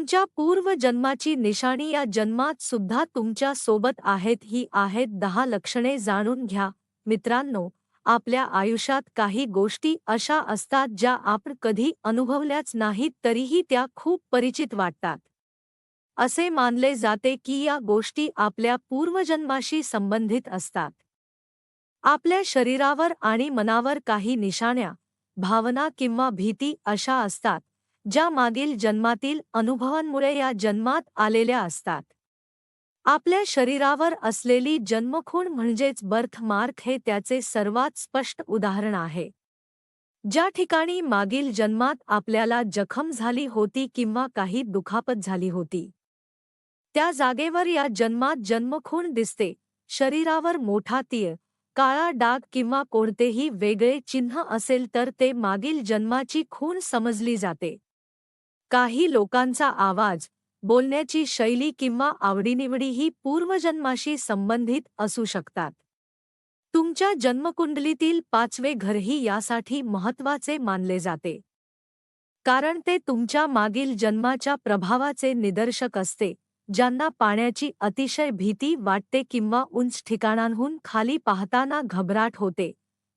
तुमच्या पूर्वजन्माची निशाणी या जन्मात सुद्धा तुमच्यासोबत आहेत ही आहेत दहा लक्षणे जाणून घ्या. मित्रांनो आपल्या आयुष्यात काही गोष्टी अशा असतात ज्या आपण कधी अनुभवल्याच नाहीत तरीही त्या खूप परिचित वाटतात. असे मानले जाते की या गोष्टी आपल्या पूर्वजन्माशी संबंधित असतात. आपल्या शरीरावर आणि मनावर काही निशाण्या भावना किंवा भीती अशा असतात ज्या मागील जन्मातील अनुभवांमुळे या जन्मात आलेल्या असतात. आपल्या शरीरावर असलेली जन्मखूण म्हणजेच बर्थ मार्क हे त्याचे सर्वात स्पष्ट उदाहरण आहे. ज्या ठिकाणी मागील जन्मात आपल्याला जखम झाली होती किंवा काही दुखापत झाली होती. त्या जागेवर या जन्मात जन्मखूण दिसते. शरीरावर मोठा तीळ काळा डाग किंवा कोणतेही वेगळे चिन्ह असेल तर ते मागील जन्माची खूण समजली जाते. काही लोकांचा आवाज बोलण्याची शैली किंवा आवडीनिवडी ही पूर्वजन्माशी संबंधित असू शकतात. तुमच्या जन्मकुंडलीतील पाचवे घरही यासाठी महत्त्वाचे मानले जाते. कारण ते तुमच्या मागील जन्माच्या प्रभावाचे निदर्शक असते ज्यांना पाण्याची अतिशय भीती वाटते किंवा उंच ठिकाणांहून खाली पाहताना घबराट होते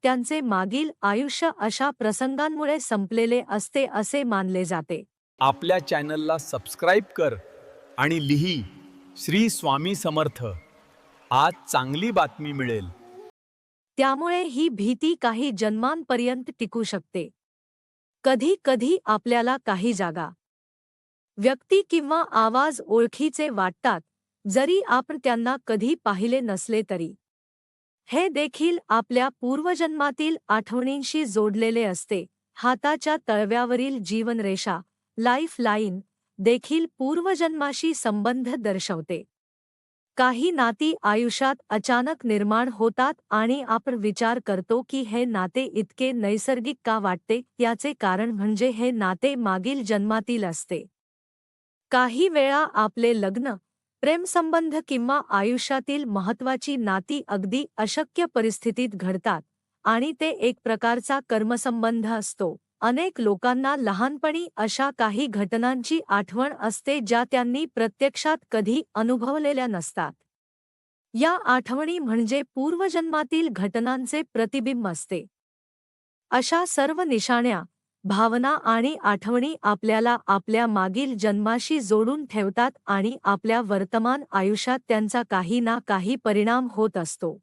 त्यांचे मागील आयुष्य अशा प्रसंगांमुळे संपलेले असते असे मानले जाते. आपल्या चॅनलला सबस्क्राईब कर आणि लिही श्री स्वामी समर्थ. आज चांगली बातमी मिळेल. त्यामुळे ही भीती काही जन्मांपर्यंत टिकू शकते. कधी कधी आपल्याला काही जागा व्यक्ती किंवा आवाज ओळखीचे वाटतात जरी आपण त्यांना कधी पाहिले नसले तरी. हे देखील आपल्या पूर्वजन्मातील आठवणींशी जोडलेले असते हाताच्या तळव्यावरील जीवनरेषा. लाईफ लाईन देखील पूर्वजन्माशी संबंध दर्शवते. काही नाती आयुष्यात अचानक निर्माण होतात आणि आपण विचार करतो की हे नाते इतके नैसर्गिक का वाटते? याचे कारण म्हणजे हे नाते मागील जन्मातील असते. काही वेळा आपले लग्न प्रेमसंबंध किंवा आयुष्यातील महत्वाची नाती अगदी अशक्य परिस्थितीत घडतात आणि ते एक प्रकारचा कर्मसंबंध असतो. अनेक लोकांना लहानपणी अशा काही घटनांची आठवण असते ज्या त्यांनी प्रत्यक्षात कधी अनुभवलेल्या नसतात. या आठवणी म्हणजे पूर्वजन्मातील घटनांचे प्रतिबिंब असते. अशा सर्व निशाण्या भावना आणि आठवणी आपल्याला आपल्या मागील जन्माशी जोडून ठेवतात आणि आपल्या वर्तमान आयुष्यात त्यांचा काही ना काही परिणाम होत असतो.